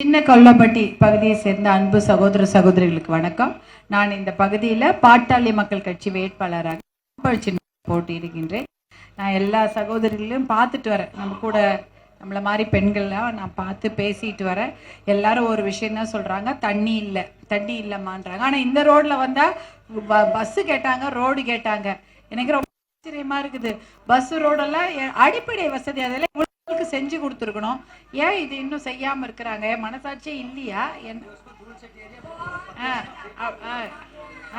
சின்ன கொல்லப்பட்டி பகுதியை சேர்ந்த அன்பு சகோதர சகோதரிகளுக்கு வணக்கம். நான் இந்த பகுதியில் பாட்டாளி மக்கள் கட்சி வேட்பாளராக போட்டியிடுகின்றேன். நான் எல்லா சகோதரிகளையும் பார்த்துட்டு வரேன். நம்ம கூட நம்மளை மாதிரி பெண்கள்லாம் நான் பார்த்து பேசிட்டு வரேன். எல்லாரும் ஒரு விஷயம் தான் சொல்கிறாங்க தண்ணி இல்லை தண்ணி இல்லைம்மான்றாங்க. ஆனால் இந்த ரோட்டில் வந்தால் பஸ்ஸு கேட்டாங்க ரோடு கேட்டாங்க. எனக்கு ரொம்ப ஆச்சரியமா இருக்குது. பஸ் ரோடெல்லாம் அடிப்படை வசதி அதெல்லாம் மக்களுக்கு செஞ்சு கொடுத்துருக்கணும். ஏன் இது இன்னும் செய்யாம இருக்கிறாங்க? மனசாட்சியே இல்லையா?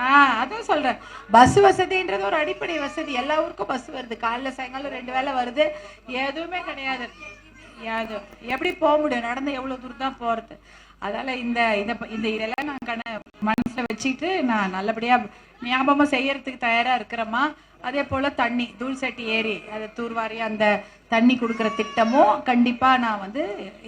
ஆ, அதான் சொல்றேன். பஸ் வசதின்றது ஒரு அடிப்படை வசதி. எல்லா ஊருக்கும் பஸ் வருது. காலைல சாயங்காலம் ரெண்டு வேளை வருது. எதுவுமே கிடையாது. யாது எப்படி போக முடியும்? நடந்து எவ்வளவு தூரம் தான் போறது? அதால் இந்த இத இந்த இதெல்லாம் நான் கண மனசுல வச்சுக்கிட்டு நான் நல்லபடியா ஞாபகமாக செய்யறதுக்கு தயாரா இருக்கிறேம்மா. அதே போல் தண்ணி தூள் சட்டி ஏறி அதை தூர்வாரி அந்த தண்ணி கொடுக்குற திட்டமும் கண்டிப்பாக நான் வந்து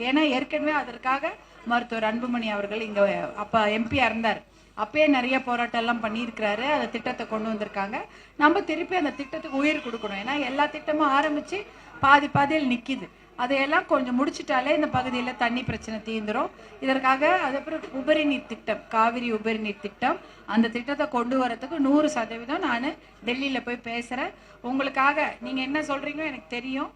ஏன்னா ஏற்கனவே அதற்காக மருத்துவர் அன்புமணி அவர்கள் இங்கே அப்போ எம்பியாக இருந்தார். அப்பயே நிறைய போராட்டம் எல்லாம் பண்ணியிருக்கிறாரு. அந்த திட்டத்தை கொண்டு வந்திருக்காங்க. நம்ம திருப்பி அந்த திட்டத்துக்கு உயிர் கொடுக்கணும். ஏன்னா எல்லா திட்டமும் ஆரம்பித்து பாதி பாதியில் நிற்கிது அதையெல்லாம் கொஞ்சம் முடிச்சிட்டாலே இந்த பகுதியில் தண்ணி பிரச்சனை தீர்ந்துரும் இதற்காக அதுக்கப்புறம் உபரி நீர் திட்டம் காவிரி உபரி நீர் திட்டம். அந்த திட்டத்தை கொண்டு வரதுக்கு நூறு சதவீதம் நான் டெல்லியில் போய் பேசுகிறேன் உங்களுக்காக நீங்கள் என்ன சொல்கிறீங்களோ எனக்கு தெரியும்.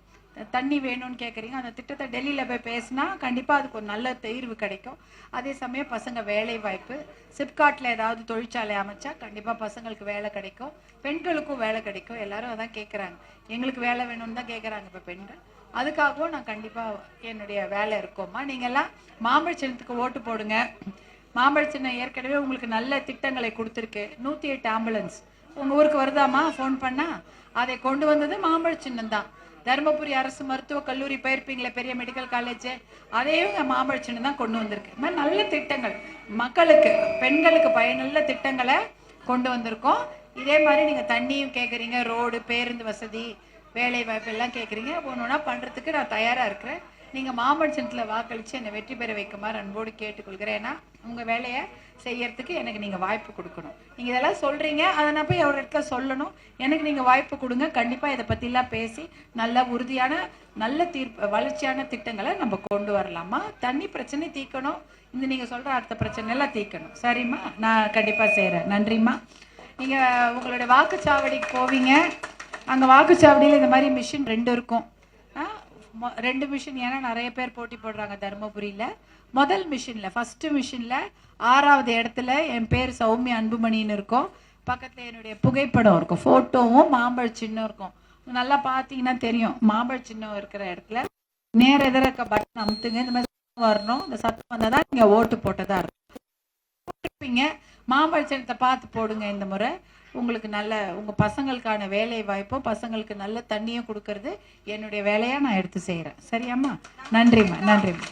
தண்ணி வேணும்னு கேட்குறீங்க அந்த திட்டத்தை டெல்லியில் போய் பேசினா கண்டிப்பாக அதுக்கு ஒரு நல்ல தீர்வு கிடைக்கும். அதே சமயம் பசங்க வேலை வாய்ப்பு. சிப்காட்டில் ஏதாவது தொழிற்சாலை அமைச்சா கண்டிப்பாக பசங்களுக்கு வேலை கிடைக்கும். பெண்களுக்கும் வேலை கிடைக்கும். எல்லாரும் அதான் கேட்குறாங்க எங்களுக்கு வேலை வேணும்னு தான் கேட்குறாங்க இப்போ பெண்கள். அதுக்காகவும் நான் கண்டிப்பாக என்னுடைய வேலை இருக்கோம்மா. நீங்கள்லாம் மாம்பழ சின்னத்துக்கு ஓட்டு போடுங்க. மாம்பழ சின்னம் ஏற்கனவே உங்களுக்கு நல்ல திட்டங்களை கொடுத்துருக்கு. நூற்றி எட்டு ஆம்புலன்ஸ். உங்கள் ஊருக்கு வருதாம்மா? ஃபோன் பண்ணால் அதை கொண்டு வந்தது மாம்பழ சின்னம் தான். தருமபுரி அரசு மருத்துவக் கல்லூரி போயிருப்பீங்களே பெரிய மெடிக்கல் காலேஜ் அதையும் இங்க மாம்பழ சின்னம் தான் கொண்டு வந்திருக்கு. இந்த மாதிரி நல்ல திட்டங்கள். மக்களுக்கு பெண்களுக்கு பயனுள்ள திட்டங்களை கொண்டு வந்திருக்கோம். இதே மாதிரி நீங்கள் தண்ணியும் கேட்குறீங்க ரோடு பேருந்து வசதி வேலை வாய்ப்பெல்லாம் கேட்குறீங்க ஒன்று பண்ணுறதுக்கு நான் தயாராக இருக்கிறேன். நீங்கள் மாம்பழ வாக்களித்து என்னை வெற்றி பெற வைக்குமாறு அன்போடு கேட்டுக்கொள்கிறேன். ஏன்னா உங்கள் வேலையை செய்யறதுக்கு எனக்கு நீங்கள் வாய்ப்பு கொடுக்கணும். நீங்கள் இதெல்லாம் சொல்கிறீங்க அதை நான் போய் அவர்கிட்ட சொல்லணும். எனக்கு நீங்கள் வாய்ப்பு கொடுங்க. கண்டிப்பாக இதை பற்றிலாம் பேசி நல்ல உறுதியான நல்ல தீர்ப்பு வளர்ச்சியான திட்டங்களை நம்ம கொண்டு வரலாமா? தண்ணி பிரச்சனை தீர்க்கணும் இந்த நீங்கள் சொல்கிற அடுத்த பிரச்சனை எல்லாம் தீர்க்கணும் சரிம்மா? நான் கண்டிப்பாக செய்கிறேன் நன்றிம்மா. நீங்கள் உங்களுடைய வாக்குச்சாவடிக்கு போவீங்க. அங்கே வாக்குச்சாவடியில் இந்த மாதிரி மிஷின் ரெண்டு இருக்கும். ரெண்டு மிஷின் ஏன்னா நிறைய பேர் போட்டி போடுறாங்க தருமபுரியில். முதல் மிஷினில் ஃபஸ்ட்டு மிஷினில் ஆறாவது இடத்துல என் பேர் சௌமிய அன்புமணின்னு இருக்கும். பக்கத்தில் என்னுடைய புகைப்படம் இருக்கும் ஃபோட்டோவும் மாம்பழ சின்னம் இருக்கும். நல்லா பார்த்தீங்கன்னா தெரியும் மாம்பழ சின்னம் இருக்கிற இடத்துல. நேர எதிர இருக்க பட்டன் அமுத்துங்க இந்த மாதிரி வரணும். இந்த சத்தம் வந்தால் தான் நீங்கள் ஓட்டு போட்டதாக இருக்கும். மாம்பழச்சனத்தை பார்த்து போடுங்க இந்த முறை. உங்களுக்கு நல்ல உங்கள் பசங்களுக்கான வேலை வாய்ப்பும் பசங்களுக்கு நல்ல தண்ணியும் கொடுக்கறது என்னுடைய வேலையாக நான் எடுத்து செய்கிறேன் சரியாம்மா? நன்றிம்மா நன்றிம்மா.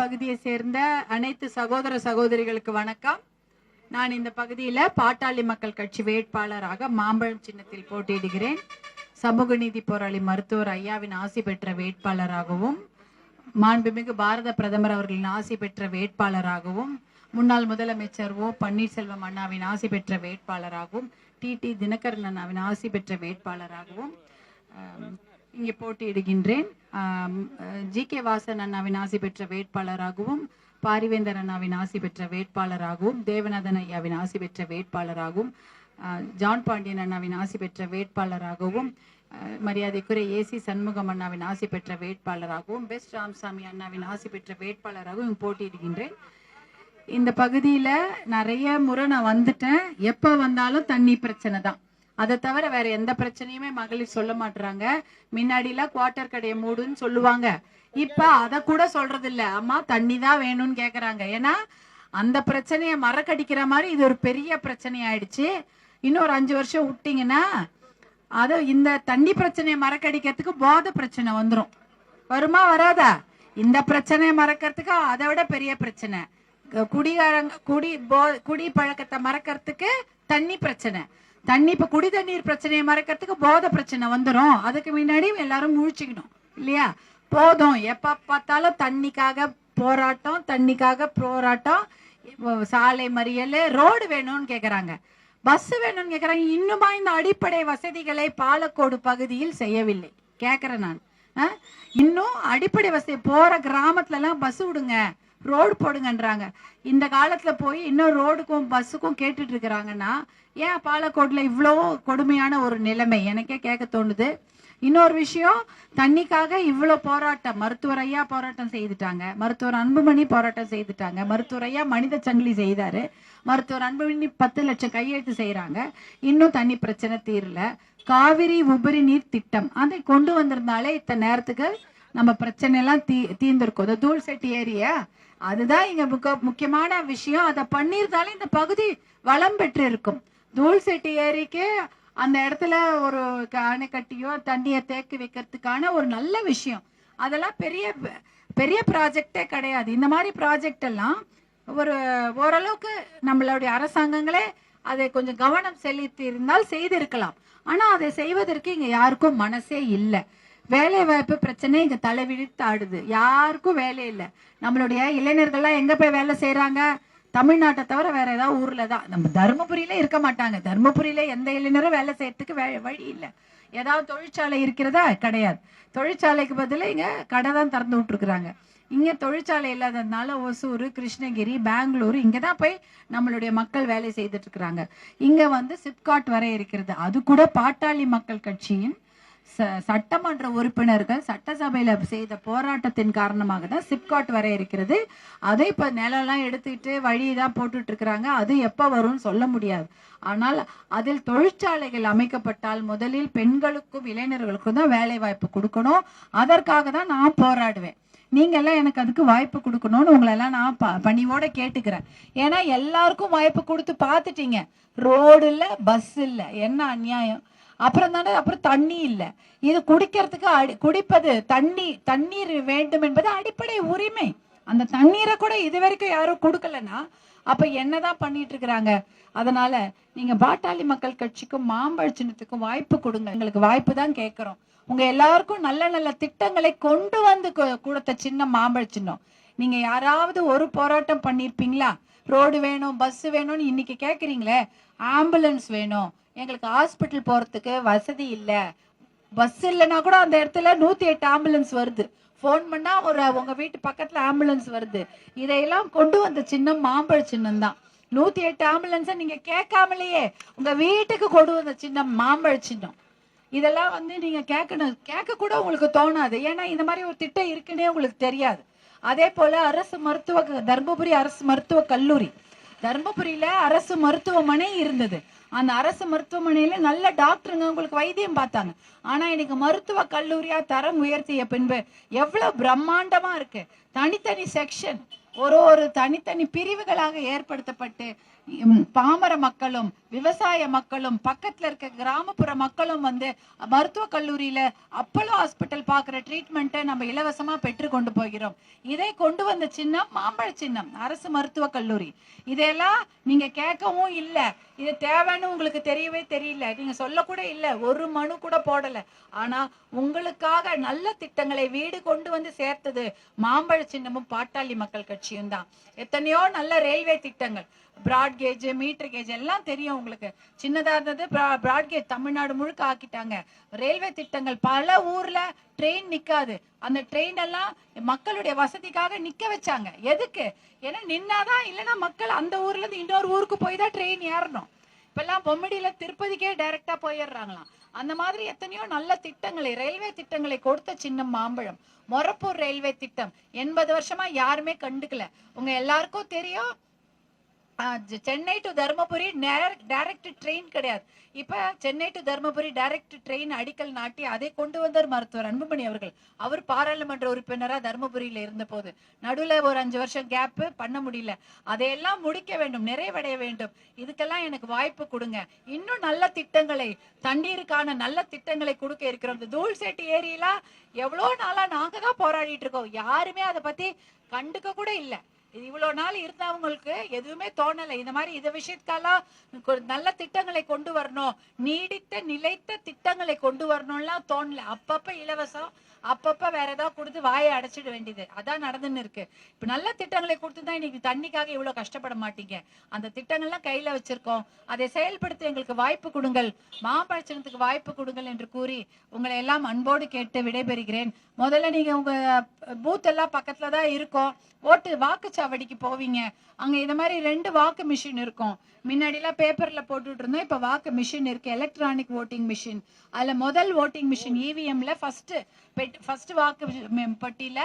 பகுதியை சேர்ந்த அனைத்து சகோதர சகோதரிகளுக்கு வணக்கம். நான் இந்த பகுதியில் பாட்டாளி மக்கள் கட்சி வேட்பாளராக மாம்பழம் சின்னத்தில் போட்டியிடுகிறேன். சமூக நீதி போராளி மருத்துவர் ஐயாவின் ஆசி பெற்ற வேட்பாளராகவும் மாண்புமிகு பாரத பிரதமர் அவர்களின் ஆசி பெற்ற வேட்பாளராகவும் முன்னாள் முதலமைச்சர் ஓ பன்னீர்செல்வம் அண்ணாவின் ஆசி பெற்ற வேட்பாளராகவும் டி தினகரன் அண்ணாவின் ஆசி பெற்ற வேட்பாளராகவும் இங்கே போட்டியிடுகின்றேன். ஜி. கே. வாசன் அண்ணாவின் ஆசி பெற்ற வேட்பாளராகவும் பாரிவேந்தர் அண்ணாவின் ஆசி பெற்ற வேட்பாளராகவும் தேவநாதன் ஐயாவின் ஆசி பெற்ற வேட்பாளராகவும் ஜான் பாண்டியன் அண்ணாவின் ஆசி பெற்ற வேட்பாளராகவும் மரியாதைக்குரிய ஏசி சண்முகம் அண்ணாவின் ஆசி பெற்ற வேட்பாளராகவும் பெஸ்ட் ராமசாமி அண்ணாவின் ஆசி பெற்ற வேட்பாளராகவும் இங்கே போட்டியிடுகின்றேன். இந்த பகுதியில் நிறைய முறை நான் வந்துட்டேன். எப்போ வந்தாலும் தண்ணி பிரச்சனை தான். அதை தவிர வேற எந்த பிரச்சனையுமே மகளிர் சொல்ல மாட்டுறாங்க முன்னாடி எல்லாம் குவார்டர் கடையை மூடுன்னு சொல்லுவாங்க. இப்ப அத கூட சொல்றது இல்ல அம்மா தண்ணி தான் வேணும்னு கேக்குறாங்க. ஏன்னா அந்த பிரச்சனையை மறக்கடிக்கிற மாதிரி இது ஒரு பெரிய பிரச்சனை ஆயிடுச்சு. இன்னும் ஒரு அஞ்சு வருஷம் விட்டீங்கன்னா அது இந்த தண்ணி பிரச்சனையை மறக்கடிக்கிறதுக்கு போத பிரச்சனை வந்துடும் வருமா வராதா? இந்த பிரச்சனையை மறக்கிறதுக்கு அதை விட பெரிய பிரச்சனை. குடிகாரங்க குடி போ குடி பழக்கத்தை மறக்கிறதுக்கு தண்ணி பிரச்சனை. தண்ணி இப்ப குடி தண்ணீர் பிரச்சனையை மறக்கிறதுக்கு போதை பிரச்சனை வந்துடும் அதுக்கு முன்னாடி எல்லாரும் முழிச்சுக்கணும் இல்லையா? போதும். எப்ப பார்த்தாலும் தண்ணிக்காக போராட்டம் தண்ணிக்காக போராட்டம். இப்போ சாலை மறியல் ரோடு வேணும்னு கேட்குறாங்க பஸ் வேணும்னு கேட்குறாங்க இன்னுமா இந்த அடிப்படை வசதிகளை பாலக்கோடு பகுதியில் செய்யவில்லை. கேட்குறேன் நான். ஆ? இன்னும் அடிப்படை வசதி போற கிராமத்துல எல்லாம் பஸ் விடுங்க. ரோடு போடுங்கன்றாங்க. இந்த காலத்துல போய் இன்னும் ரோடுக்கும் பஸ்ஸுக்கும் கேட்டுட்டு இருக்கிறாங்கன்னா ஏன் பாலக்கோட்ல இவ்வளோ கொடுமையான ஒரு நிலைமை? எனக்கே கேட்க தோணுது. இன்னொரு விஷயம் தண்ணிக்காக இவ்வளோ போராட்டம் மருத்துவர் ஐயா போராட்டம் செய்துட்டாங்க. மருத்துவர் அன்புமணி போராட்டம் செய்துட்டாங்க. மருத்துவர் ஐயா மனித சங்கிலி செய்தாரு. மருத்துவர் அன்புமணி பத்து லட்சம் கையெழுத்து செய்கிறாங்க இன்னும் தண்ணி பிரச்சனை தீரல. காவிரி உபரி நீர் திட்டம். அதை கொண்டு வந்திருந்தாலே இத்தனை நேரத்துக்கு நம்ம பிரச்சனை எல்லாம் தீ தீர்ந்திருக்கும். இந்த தூள் செட்டி ஏரியா அதுதான் இங்க முக்க முக்கியமான விஷயம். அதை பண்ணியிருந்தாலே இந்த பகுதி வளம் பெற்று இருக்கும் தூள் செட்டி ஏரிக்கு அந்த இடத்துல ஒரு க- அணைக்கட்டியோ தண்ணியை தேக்கி வைக்கிறதுக்கான ஒரு நல்ல விஷயம். அதெல்லாம் பெரிய பெரிய ப்ராஜெக்டே கிடையாது. இந்த மாதிரி ப்ராஜெக்ட் எல்லாம் ஒரு ஓரளவுக்கு நம்மளுடைய அரசாங்கங்களே அதை கொஞ்சம் கவனம் செலுத்தி இருந்தால் செய்திருக்கலாம். ஆனா அதை செய்வதற்கு இங்க யாருக்கும் மனசே இல்லை. வேலை வாய்ப்பு பிரச்சனை இங்க தலைவிழித்து ஆடுது. யாருக்கும் வேலை இல்லை. நம்மளுடைய இளைஞர்கள்லாம் எங்க போய் வேலை செய்யறாங்க தமிழ்நாட்டை தவிர வேற ஏதாவது ஊர்ல தான். நம்ம தருமபுரியில இருக்க மாட்டாங்க. தருமபுரியில எந்த இளைஞரும் வேலை செய்யறதுக்கு வே- வழி இல்லை. ஏதாவது தொழிற்சாலை இருக்கிறதா? கிடையாது. தொழிற்சாலைக்கு பதிலா இங்க கடை தான் திறந்து விட்டுருக்குறாங்க. இங்க தொழிற்சாலை இல்லாததுனால ஒசூர் கிருஷ்ணகிரி பெங்களூர் இங்க தான் போய் நம்மளுடைய மக்கள் வேலை செய்துட்டு இருக்கிறாங்க. இங்க வந்து சிப்காட் வரை இருக்கிறது. அது கூட பாட்டாளி மக்கள் கட்சியின் ச- சட்டமன்ற உறுப்பினர்கள் சட்டசபையில் செய்த போராட்டத்தின் காரணமாக தான் சிப்காட் வர இருக்கிறது. அதை இப்போ நிலம்லாம் எடுத்துக்கிட்டு வழி தான் போட்டுட்டு இருக்கிறாங்க அது எப்போ வரும்னு சொல்ல முடியாது. ஆனால் அதில் தொழிற்சாலைகள் அமைக்கப்பட்டால் முதலில் பெண்களுக்கும் இளைஞர்களுக்கும் தான் வேலை வாய்ப்பு கொடுக்கணும். அதற்காக தான் நான் போராடுவேன். நீங்கள்லாம் எனக்கு அதுக்கு வாய்ப்பு கொடுக்கணும்னு உங்களெல்லாம் நான் ப- பணிவோட கேட்டுக்கிறேன். ஏன்னா எல்லாருக்கும் வாய்ப்பு கொடுத்து பார்த்துட்டீங்க. ரோடு இல்லை பஸ் இல்லை. என்ன அநியாயம்? அப்புறம் தானே அப்புறம் தண்ணி இல்லை. இது குடிக்கிறதுக்கு அடி- குடிப்பது தண்ணி தண்ணீர் வேண்டும் என்பது அடிப்படை உரிமை. அந்த தண்ணீரை கூட இது வரைக்கும் யாரும் கொடுக்கலன்னா அப்ப என்னதான் பண்ணிட்டு இருக்கிறாங்க? அதனால நீங்க பாட்டாளி மக்கள் கட்சிக்கும் மாம்பழ சின்னத்துக்கும் வாய்ப்பு கொடுங்க. எங்களுக்கு வாய்ப்பு தான் கேட்கிறோம். உங்க எல்லாருக்கும் நல்ல நல்ல திட்டங்களை கொண்டு வந்து கொ- கொடுத்த சின்ன மாம்பழ சின்னம். நீங்க யாராவது ஒரு போராட்டம் பண்ணிருப்பீங்களா? ரோடு வேணும் பஸ் வேணும்னு இன்னைக்கு கேக்குறீங்களே? ஆம்புலன்ஸ் வேணும். எங்களுக்கு ஹாஸ்பிட்டல் போகிறதுக்கு வசதி இல்லை. பஸ் இல்லைன்னா கூட அந்த இடத்துல நூற்றி எட்டு ஆம்புலன்ஸ் வருது. ஃபோன் பண்ணால் ஒரு உங்கள் வீட்டு பக்கத்தில் ஆம்புலன்ஸ் வருது. இதையெல்லாம் கொண்டு வந்த சின்னம் மாம்பழ சின்னம் தான். நூற்றி எட்டு ஆம்புலன்ஸை நீங்கள் கேட்காமலேயே உங்கள் வீட்டுக்கு கொண்டு வந்த சின்னம் மாம்பழ சின்னம். இதெல்லாம் வந்து நீங்கள் கேட்கணும். கேட்க கூட உங்களுக்கு தோணாது. ஏன்னா இந்த மாதிரி ஒரு திட்டம் இருக்குன்னே உங்களுக்கு தெரியாது. அதே போல் அரசு மருத்துவ தர்மபுரி அரசு மருத்துவ கல்லூரி. தர்மபுரியில அரசு மருத்துவமனை இருந்தது. அந்த அரசு மருத்துவமனையில நல்ல டாக்டருங்க உங்களுக்கு வைத்தியம் பார்த்தாங்க. ஆனா இன்னைக்கு மருத்துவ கல்லூரியா தரம் உயர்த்திய பின்பு எவ்வளவு பிரம்மாண்டமா இருக்கு. தனித்தனி செக்ஷன் ஒரு ஒரு தனித்தனி பிரிவுகளாக ஏற்படுத்தப்பட்டு பாமர மக்களும் விவசாய மக்களும் பக்கத்துல இருக்க கிராமப்புற மக்களும் வந்து மருத்துவ கல்லூரியில அப்போலோ ஹாஸ்பிட்டல் பார்க்குற ட்ரீட்மெண்ட்டை நம்ம இலவசமா பெற்று கொண்டு போகிறோம். இதை கொண்டு வந்த சின்னம் மாம்பழ சின்னம் அரசு மருத்துவக் கல்லூரி. இதெல்லாம் நீங்க கேட்கவும் இல்லை. இது தேவைன்னு உங்களுக்கு தெரியவே தெரியல. நீங்க சொல்லக்கூட இல்லை. ஒரு மனு கூட போடல. ஆனா உங்களுக்காக நல்ல திட்டங்களை வீடு கொண்டு வந்து சேர்த்தது மாம்பழ சின்னமும் பாட்டாளி மக்கள் கட்சியும் தான். எத்தனையோ நல்ல ரயில்வே திட்டங்கள். பிராட் கேஜ் மீட்டர் கேஜ் எல்லாம் தெரியும் உங்களுக்கு சின்னதா இருந்தது. பிராட்கேஜ் தமிழ்நாடு முழுக்க ஆக்கிட்டாங்க. ரயில்வே திட்டங்கள் பல ஊர்ல ட்ரெயின் நிக்காது. அந்த ட்ரெயின் எல்லாம் மக்களுடைய வசதிக்காக நிக்க வச்சாங்க. எதுக்கு? ஏன்னா நின்னாதான் இல்லைன்னா மக்கள் அந்த ஊர்ல இருந்து இன்னொரு ஊருக்கு போய் தான் ட்ரெயின் ஏறணும். இப்பெல்லாம் பொம்மடியில திருப்பதிக்கே டைரக்டா போயிடுறாங்களாம். அந்த மாதிரி எத்தனையோ நல்ல திட்டங்களை ரயில்வே திட்டங்களை கொடுத்த சின்னம் மாம்பழம். மொரப்பூர் ரயில்வே திட்டம். எண்பது வருஷமா யாருமே கண்டுக்கல. உங்க எல்லாருக்கும் தெரியும். Chennai to Dharmapuri direct train கிடையாது. இப்ப Chennai to Dharmapuri direct train அடிக்கல் நாட்டி அதை கொண்டு வந்தார் மருத்துவர் அன்புமணி அவர்கள். அவர் பாராளுமன்ற உறுப்பினரா தருமபுரியில இருந்த போது நடுவுல ஒரு அஞ்சு வருஷம் கேப் பண்ண முடியல. அதையெல்லாம் முடிக்க வேண்டும் நிறைவடைய வேண்டும். இதுக்கெல்லாம் எனக்கு வாய்ப்பு கொடுங்க. இன்னும் நல்ல திட்டங்களை தண்ணீருக்கான நல்ல திட்டங்களை கொடுக்க இருக்கிறோம். இந்த தூள்சேட்டு ஏரியெல்லாம் எவ்வளவு நாளா நாங்க தான் போராடிட்டு இருக்கோம். யாருமே அதை பத்தி கண்டுக்க கூட இல்ல. இது இவ்வளவு நாள் இருந்தவங்களுக்கு எதுவுமே தோணலை. இந்த மாதிரி இந்த விஷயத்துக்கெல்லாம் நல்ல திட்டங்களை கொண்டு வரணும். நீடித்த நிலைத்த திட்டங்களை கொண்டு வரணும்லாம் தோணலை. அப்பப்போ இலவசம் அப்பப்ப வேற ஏதாவது கொடுத்து வாயை அடைச்சிட வேண்டியது. அதான் நடந்துன்னு இருக்கு. இப்ப நல்ல திட்டங்களை கொடுத்து தான் இன்னைக்கு தண்ணிக்காக இவ்வளவு கஷ்டப்பட மாட்டீங்க. அந்த திட்டங்கள்லாம் கையில வச்சிருக்கோம். அதை செயல்படுத்த எங்களுக்கு வாய்ப்பு கொடுங்கள். மாம்பழச்சனத்துக்கு வாய்ப்பு கொடுங்கள் என்று கூறி உங்களை எல்லாம் அன்போடு கேட்டு விடைபெறுகிறேன். முதல்ல நீங்க உங்க பூத் எல்லாம் பக்கத்துல தான் இருக்கும். ஓட்டு வாக்குச்சாவடிக்கு போவீங்க. அங்க இந்த மாதிரி ரெண்டு வாக்கு மிஷின் இருக்கும். முன்னாடிலாம் பேப்பரில் போட்டுட்டு இருந்தோம் இப்போ வாக்கு மிஷின் இருக்கு எலக்ட்ரானிக் ஓட்டிங் மிஷின் அதில் முதல் ஓட்டிங் மிஷின் இவிஎம்ல பெட் ஃபஸ்ட்டு வாக்கு பெட்டியில்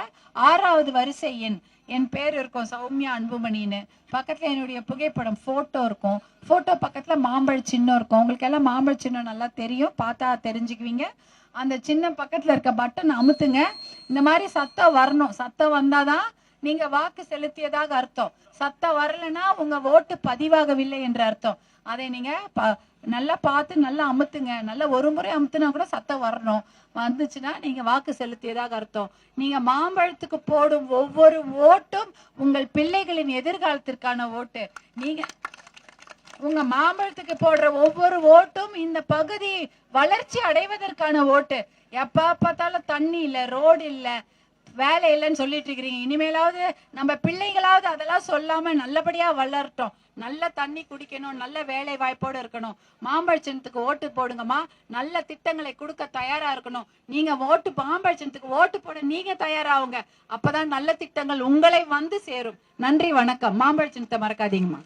ஆறாவது வரிசை எண் என் பேர் இருக்கும் சௌமியா அன்புமணின்னு. பக்கத்தில் என்னுடைய புகைப்படம் ஃபோட்டோ இருக்கும். ஃபோட்டோ பக்கத்தில் மாம்பழ சின்னம் இருக்கும். உங்களுக்கு எல்லாம் மாம்பழ சின்னம் நல்லா தெரியும் பார்த்தா தெரிஞ்சுக்குவீங்க. அந்த சின்ன பக்கத்தில் இருக்க பட்டன் அமுத்துங்க. இந்த மாதிரி சத்தம் வரணும். சத்தம் வந்தால் தான் நீங்க வாக்கு செலுத்தியதாக அர்த்தம். சத்தம் வரலைன்னா உங்க ஓட்டு பதிவாகவில்லை என்ற அர்த்தம். அதை நீங்க ப- நல்லா பார்த்து நல்லா அமுத்துங்க. நல்லா ஒரு முறை அமுத்துனா கூட சத்தம் வரணும். வந்துச்சுன்னா நீங்க வாக்கு செலுத்தியதாக அர்த்தம். நீங்க மாம்பழத்துக்கு போடும் ஒவ்வொரு ஓட்டும் உங்கள் பிள்ளைகளின் எதிர்காலத்திற்கான ஓட்டு. நீங்க உங்க மாம்பழத்துக்கு போடுற ஒவ்வொரு ஓட்டும் இந்த பகுதி வளர்ச்சி அடைவதற்கான ஓட்டு. எப்ப பார்த்தாலும் தண்ணி இல்ல ரோடு இல்லை வேலை இல்லைன்னு சொல்லிட்டு இருக்கிறீங்க. இனிமேலாவது நம்ம பிள்ளைகளாவது அதெல்லாம் சொல்லாம நல்லபடியா வளரட்டும். நல்ல தண்ணி குடிக்கணும் நல்ல வேலை வாய்ப்போடு இருக்கணும். மாம்பழச்சனத்துக்கு ஓட்டு போடுங்கம்மா. நல்ல திட்டங்களை கொடுக்க தயாரா இருக்கணும். நீங்க ஓட்டு மாம்பழச்சனத்துக்கு ஓட்டு போட நீங்க தயாராகுங்க அப்பதான் நல்ல திட்டங்கள் உங்களை வந்து சேரும். நன்றி வணக்கம். மாம்பழச்சனத்தை மறக்காதீங்கம்மா.